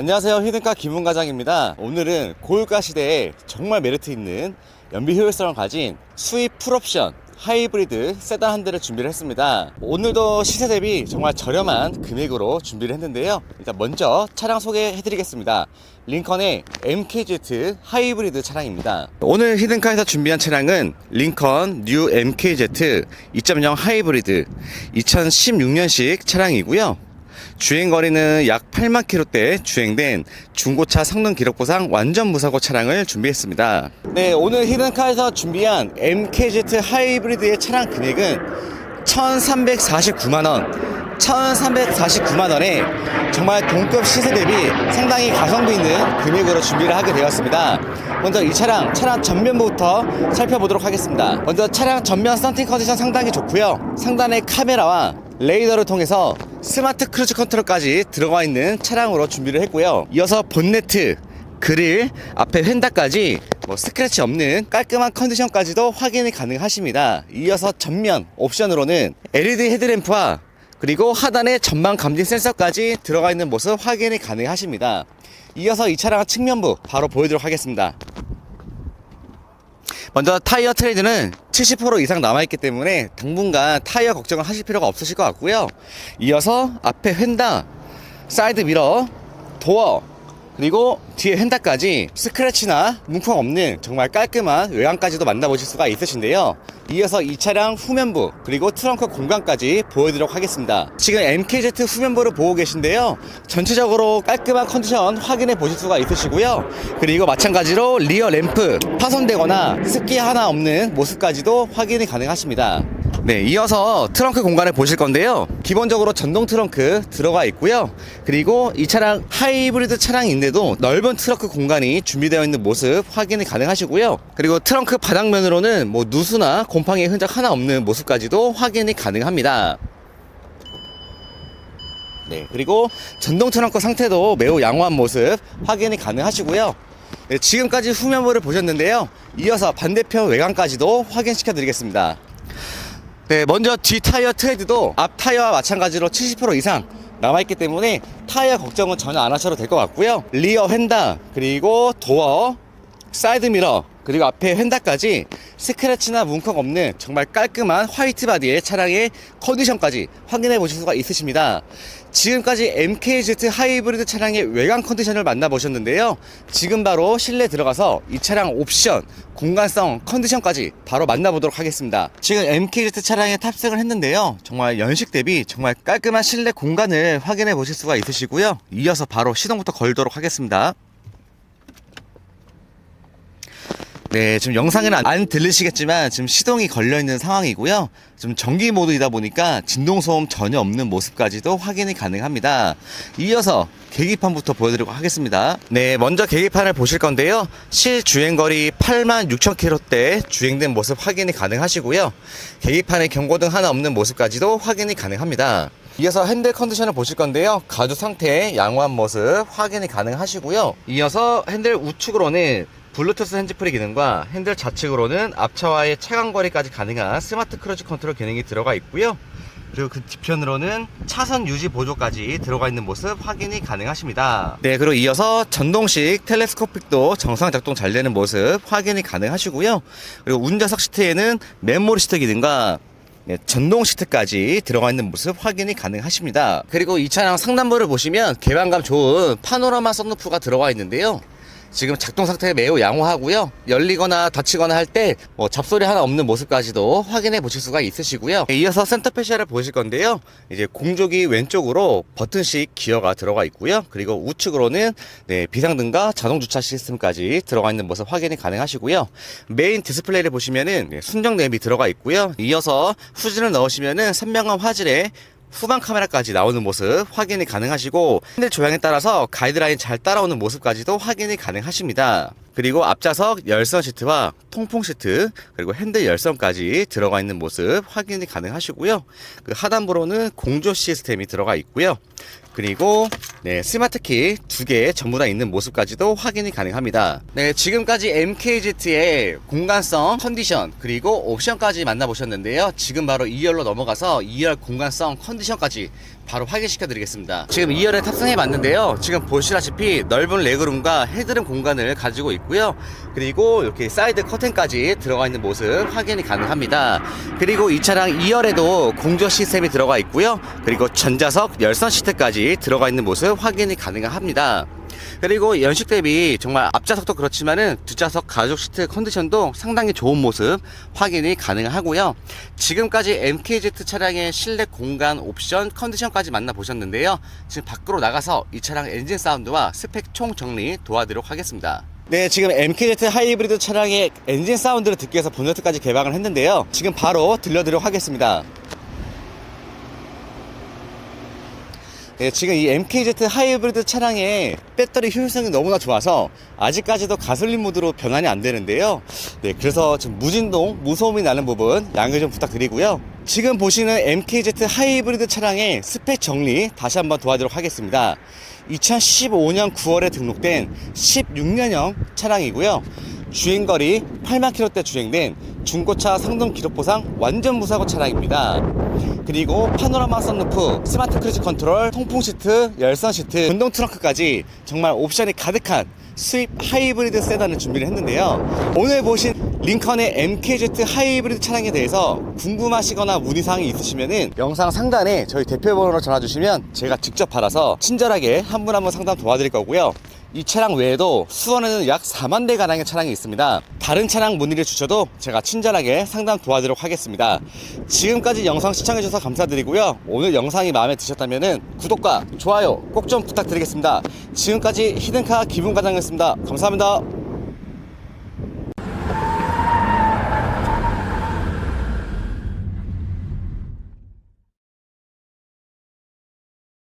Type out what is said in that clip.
안녕하세요. 히든카 김문과장입니다. 오늘은 고유가 시대에 정말 메리트 있는 연비 효율성을 가진 수입 풀옵션 하이브리드 세단 한 대를 준비를 했습니다. 오늘도 시세 대비 정말 저렴한 금액으로 준비를 했는데요. 일단 먼저 차량 소개해 드리겠습니다. 링컨의 MKZ 하이브리드 차량입니다. 오늘 히든카에서 준비한 차량은 링컨 뉴 MKZ 2.0 하이브리드 2016년식 차량이고요 주행거리는 약 8만 킬로대 주행된 중고차 성능 기록 보상 완전 무사고 차량을 준비했습니다. 네, 오늘 히든카에서 준비한 MKZ 하이브리드의 차량 금액은 1,349만 원. 1,349만 원에 정말 동급 시세 대비 상당히 가성비 있는 금액으로 준비를 하게 되었습니다. 먼저 이 차량, 차량 전면부터 살펴보도록 하겠습니다. 먼저 차량 전면 썬팅 컨디션 상당히 좋고요. 상단의 카메라와 레이더를 통해서 스마트 크루즈 컨트롤까지 들어가 있는 차량으로 준비를 했고요. 이어서 본네트, 그릴, 앞에 휀다까지 뭐 스크래치 없는 깔끔한 컨디션까지도 확인이 가능하십니다. 이어서 전면 옵션으로는 LED 헤드램프와 그리고 하단에 전방 감지 센서까지 들어가 있는 모습 확인이 가능하십니다. 이어서 이 차량 측면부 바로 보여드리도록 하겠습니다. 먼저 타이어 트레이드는 70% 이상 남아있기 때문에 당분간 타이어 걱정을 하실 필요가 없으실 것 같고요. 이어서 앞에 휀다, 사이드 미러, 도어, 그리고 뒤에 휀다까지 스크래치나 문풍 없는 정말 깔끔한 외관까지도 만나보실 수가 있으신데요. 이어서 이 차량 후면부 그리고 트렁크 공간까지 보여드리도록 하겠습니다. 지금 MKZ 후면부를 보고 계신데요. 전체적으로 깔끔한 컨디션 확인해 보실 수가 있으시고요. 그리고 마찬가지로 리어 램프 파손되거나 습기 하나 없는 모습까지도 확인이 가능하십니다. 네, 이어서 트렁크 공간을 보실 건데요. 기본적으로 전동 트렁크 들어가 있고요. 그리고 이 차량 하이브리드 차량인데도 넓은 트렁크 공간이 준비되어 있는 모습 확인이 가능하시고요. 그리고 트렁크 바닥면으로는 뭐 누수나 곰팡이 흔적 하나 없는 모습까지도 확인이 가능합니다. 네, 그리고 전동 트렁크 상태도 매우 양호한 모습 확인이 가능하시고요. 네, 지금까지 후면부를 보셨는데요. 이어서 반대편 외관까지도 확인시켜 드리겠습니다. 네, 먼저 뒤 타이어 트레드도 앞 타이어와 마찬가지로 70% 이상 남아있기 때문에 타이어 걱정은 전혀 안 하셔도 될 것 같고요. 리어 휀다, 그리고 도어, 사이드 미러, 그리고 앞에 휀다까지 스크래치나 문콕 없는 정말 깔끔한 화이트 바디의 차량의 컨디션까지 확인해 보실 수가 있으십니다. 지금까지 MKZ 하이브리드 차량의 외관 컨디션을 만나보셨는데요. 지금 바로 실내 들어가서 이 차량 옵션, 공간성, 컨디션까지 바로 만나보도록 하겠습니다. 지금 MKZ 차량에 탑승을 했는데요. 정말 연식 대비 정말 깔끔한 실내 공간을 확인해 보실 수가 있으시고요. 이어서 바로 시동부터 걸도록 하겠습니다. 네, 지금 영상에는 안, 안 들리시겠지만 지금 시동이 걸려 있는 상황이고요. 좀 전기 모드이다 보니까 진동 소음 전혀 없는 모습까지도 확인이 가능합니다. 이어서 계기판부터 보여드리도록 하겠습니다. 네, 먼저 계기판을 보실 건데요. 실 주행거리 8만 6천 킬로대 주행된 모습 확인이 가능하시고요. 계기판에 경고등 하나 없는 모습까지도 확인이 가능합니다. 이어서 핸들 컨디션을 보실 건데요. 가죽 상태 양호한 모습 확인이 가능하시고요. 이어서 핸들 우측으로는 블루투스 핸즈프리 기능과 핸들 좌측으로는 앞차와의 차간거리까지 가능한 스마트 크루즈 컨트롤 기능이 들어가 있고요. 그리고 그 뒤편으로는 차선 유지 보조까지 들어가 있는 모습 확인이 가능하십니다. 네, 그리고 이어서 전동식 텔레스코픽도 정상 작동 잘 되는 모습 확인이 가능하시고요. 그리고 운전석 시트에는 메모리 시트 기능과 네, 전동 시트까지 들어가 있는 모습 확인이 가능하십니다. 그리고 이 차량 상단부를 보시면 개방감 좋은 파노라마 썬루프가 들어가 있는데요. 지금 작동 상태가 매우 양호하고요. 열리거나 닫히거나 할 때 뭐 잡소리 하나 없는 모습까지도 확인해 보실 수가 있으시고요. 네, 이어서 센터 패시아를 보실 건데요. 이제 공조기 왼쪽으로 버튼식 기어가 들어가 있고요. 그리고 우측으로는 네, 비상등과 자동 주차 시스템까지 들어가 있는 모습 확인이 가능하시고요. 메인 디스플레이를 보시면은 네, 순정 램이 들어가 있고요. 이어서 후진을 넣으시면은 선명한 화질의 후방 카메라까지 나오는 모습 확인이 가능하시고 핸들 조향에 따라서 가이드라인 잘 따라오는 모습까지도 확인이 가능하십니다. 그리고 앞좌석 열선 시트와 통풍 시트 그리고 핸들 열선까지 들어가 있는 모습 확인이 가능하시고요. 그 하단부로는 공조 시스템이 들어가 있고요. 그리고 네, 스마트키 두 개 전부 다 있는 모습까지도 확인이 가능합니다. 네, 지금까지 MKZ의 공간성, 컨디션, 그리고 옵션까지 만나보셨는데요. 지금 바로 2열로 넘어가서 2열 공간성, 컨디션까지 바로 확인시켜 드리겠습니다. 지금 2열에 탑승해 봤는데요. 지금 보시다시피 넓은 레그룸과 헤드룸 공간을 가지고 있고요. 그리고 이렇게 사이드 커튼까지 들어가 있는 모습 확인이 가능합니다. 그리고 이 차량 2열에도 공조 시스템이 들어가 있고요. 그리고 전자석 열선 시트까지 들어가 있는 모습 확인이 가능합니다. 그리고 연식 대비 정말 앞좌석도 그렇지만은 뒷좌석 가죽 시트 컨디션도 상당히 좋은 모습 확인이 가능하고요. 지금까지 MKZ 차량의 실내 공간 옵션 컨디션까지 만나보셨는데요. 지금 밖으로 나가서 이 차량 엔진 사운드와 스펙 총 정리 도와드리도록 하겠습니다. 네, 지금 MKZ 하이브리드 차량의 엔진 사운드를 듣기 위해서 본네트까지 개방을 했는데요. 지금 바로 들려드리도록 하겠습니다. 네, 지금 이 MKZ 하이브리드 차량의 배터리 효율성이 너무나 좋아서 아직까지도 가솔린 모드로 변환이 안 되는데요. 네, 그래서 좀 무진동, 무소음이 나는 부분 양해 좀 부탁드리고요. 지금 보시는 MKZ 하이브리드 차량의 스펙 정리 다시 한번 도와드리도록 하겠습니다. 2015년 9월에 등록된 16년형 차량이고요. 주행거리 8만 킬로대 주행된 중고차 상동 기록 보상 완전 무사고 차량입니다. 그리고 파노라마 선루프, 스마트 크루즈 컨트롤, 통풍 시트, 열선 시트, 전동 트렁크까지 정말 옵션이 가득한 수입 하이브리드 세단을 준비를 했는데요. 오늘 보신 링컨의 MKZ 하이브리드 차량에 대해서 궁금하시거나 문의사항이 있으시면은 영상 상단에 저희 대표 번호로 전화 주시면 제가 직접 받아서 친절하게 한 분 한 분 상담 도와드릴 거고요. 이 차량 외에도 수원에는 약 4만 대 가량의 차량이 있습니다. 다른 차량 문의를 주셔도 제가 친절하게 상담 도와드리도록 하겠습니다. 지금까지 영상 시청해주셔서 감사드리고요. 오늘 영상이 마음에 드셨다면 구독과 좋아요 꼭 좀 부탁드리겠습니다. 지금까지 히든카 기분과장이었습니다. 감사합니다.